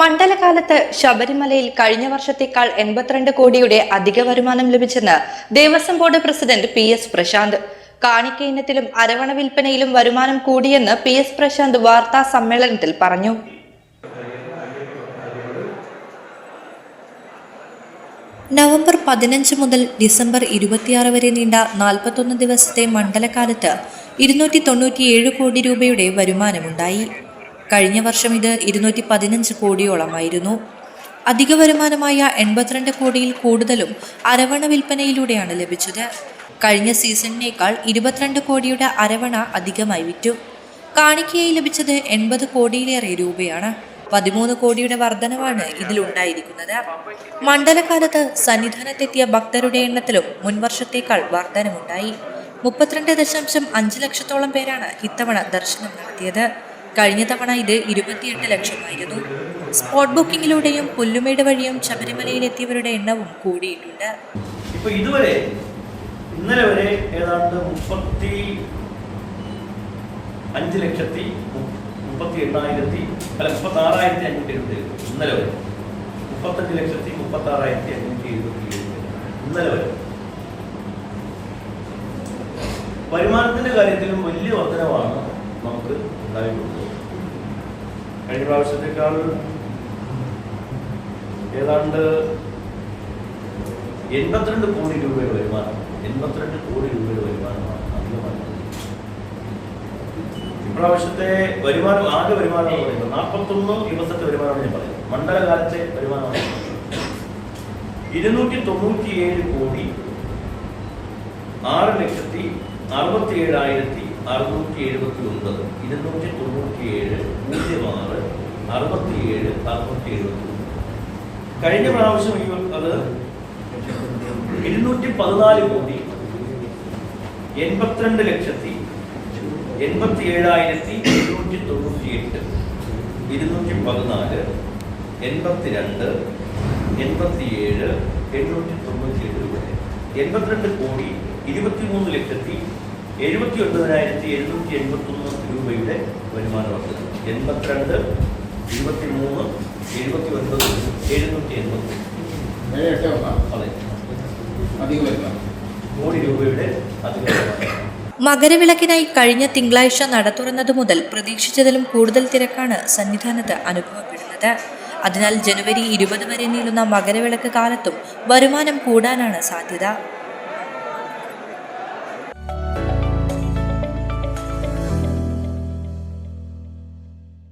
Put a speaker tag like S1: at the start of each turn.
S1: മണ്ഡലകാലത്ത് ശബരിമലയിൽ കഴിഞ്ഞ വർഷത്തേക്കാൾ എൺപത്തിരണ്ട് കോടിയുടെ അധിക വരുമാനം ലഭിച്ചെന്ന് Devaswom board president P S Prashanth. കാണിക്ക ഇനത്തിലും അരവണ വിൽപ്പനയിലും വരുമാനം കൂടിയെന്ന് പി എസ് പ്രശാന്ത് വാർത്താ സമ്മേളനത്തിൽ പറഞ്ഞു. നവംബർ പതിനഞ്ച് മുതൽ ഡിസംബർ ഇരുപത്തിയാറ് വരെ നീണ്ട നാൽപ്പത്തൊന്ന് ദിവസത്തെ മണ്ഡലകാലത്ത് ഇരുന്നൂറ്റി തൊണ്ണൂറ്റിയേഴ് കോടി രൂപയുടെ വരുമാനമുണ്ടായി. കഴിഞ്ഞ വർഷം ഇത് ഇരുന്നൂറ്റി പതിനഞ്ച് കോടിയോളമായിരുന്നു. അധിക വരുമാനമായ എൺപത്തിരണ്ട് കോടിയിൽ കൂടുതലും അരവണ വിൽപ്പനയിലൂടെയാണ് ലഭിച്ചത്. കഴിഞ്ഞ സീസണിനേക്കാൾ ഇരുപത്തിരണ്ട് കോടിയുടെ അരവണ അധികമായി വിറ്റു. കാണിക്കയായി ലഭിച്ചത് എൺപത് കോടിയിലേറെ രൂപയാണ്. പതിമൂന്ന് കോടിയുടെ വർധനവാണ് ഇതിലുണ്ടായിരിക്കുന്നത്. മണ്ഡലകാലത്ത് സന്നിധാനത്തെത്തിയ ഭക്തരുടെ എണ്ണത്തിലും മുൻവർഷത്തേക്കാൾ വർധനമുണ്ടായി. മുപ്പത്തിരണ്ട് ദശാംശം അഞ്ച് ലക്ഷത്തോളം പേരാണ് ഇത്തവണ ദർശനം നടത്തിയത്. കഴിഞ്ഞ തവണ ഇത് ഇരുപത്തിയെട്ട് ലക്ഷമായിരുന്നു. സ്പോട്ട് ബുക്കിംഗിലൂടെയും പുല്ലുമേട് വഴിയും ശബരിമലയിലെത്തിയവരുടെ എണ്ണവും കൂടിയിട്ടുണ്ട്.
S2: ഇപ്പൊ ഇതുവരെ ഇന്നലെ വരെ ഏതാണ്ട് മുപ്പത്തി അഞ്ച് ലക്ഷത്തി മുപ്പത്തി എണ്ണായിരത്തി അല്ല മുപ്പത്തി ആറായിരത്തി അഞ്ഞൂറ്റി ഇന്നലെ വരെ. മുപ്പത്തഞ്ച് ലക്ഷത്തി മുപ്പത്തി ആറായിരത്തി അഞ്ഞൂറ്റി എഴുപത്തി ഏഴ് ഇന്നലെ വരെ. വരുമാനത്തിന്റെ കാര്യത്തിലും വലിയ വർധനവാണ് നമുക്ക് ഉണ്ടായിട്ടുണ്ട്. കഴിഞ്ഞ പ്രാവശ്യത്തെക്കാൾ ഏതാണ്ട് എൺപത്തിരണ്ട് കോടി രൂപയുടെ വരുമാനം എൺപത്തിരണ്ട് കോടി രൂപയുടെ വരുമാനമാണ് അധികമായി. ഇപ്രാവശ്യത്തെ വരുമാനം ആകെ വരുമാനം എന്ന് പറയുന്നത് നാൽപ്പത്തൊന്ന് ദിവസത്തെ വരുമാനമാണ് ഞാൻ പറയുന്നത്. മണ്ഡലകാലത്തെ വരുമാനമാണ് ഇരുന്നൂറ്റി തൊണ്ണൂറ്റിയേഴ് കോടി ആറ് ലക്ഷത്തി അറുപത്തി ഏഴായിരത്തി അറുന്നൂറ്റി എഴുപത്തി ഒൻപത് ഇരുന്നൂറ്റി തൊണ്ണൂറ്റിയേഴ് പൂജ്യം ആറ് അറുപത്തിയേഴ് അറുന്നൂറ്റി എഴുപത്തി ഒന്ന് കഴിഞ്ഞ പ്രാവശ്യം അത് ഇരുന്നൂറ്റി പതിനാല് കോടി എൺപത്തിരണ്ട് ലക്ഷത്തി എൺപത്തി ഏഴായിരത്തി എഴുന്നൂറ്റി തൊണ്ണൂറ്റി എട്ട് ഇരുന്നൂറ്റി പതിനാല് എൺപത്തിരണ്ട് എൺപത്തിയേഴ് എണ്ണൂറ്റി തൊണ്ണൂറ്റി എട്ട് രൂപ. എൺപത്തിരണ്ട് കോടി ഇരുപത്തിമൂന്ന് ലക്ഷത്തി എഴുപത്തി ഒൻപതിനായിരത്തി എഴുന്നൂറ്റി എൺപത്തൊന്ന് രൂപയുടെ വരുമാന വർദ്ധന എൺപത്തിരണ്ട് ഇരുപത്തി മൂന്ന് എഴുപത്തി ഒൻപത് എഴുന്നൂറ്റി എൺപത്തി അതെ.
S3: അധികം
S2: കോടി രൂപയുടെ അധിക വരുമാനം.
S1: മകരവിളക്കിനായി കഴിഞ്ഞ തിങ്കളാഴ്ച നട തുറന്നതു മുതൽ പ്രതീക്ഷിച്ചതിലും കൂടുതൽ തിരക്കാണ് സന്നിധാനത്ത് അനുഭവപ്പെടുന്നത്. അതിനാൽ ജനുവരി ഇരുപത് വരെ നീളുന്ന മകരവിളക്ക് കാലത്തും വരുമാനം കൂടാനാണ് സാധ്യത.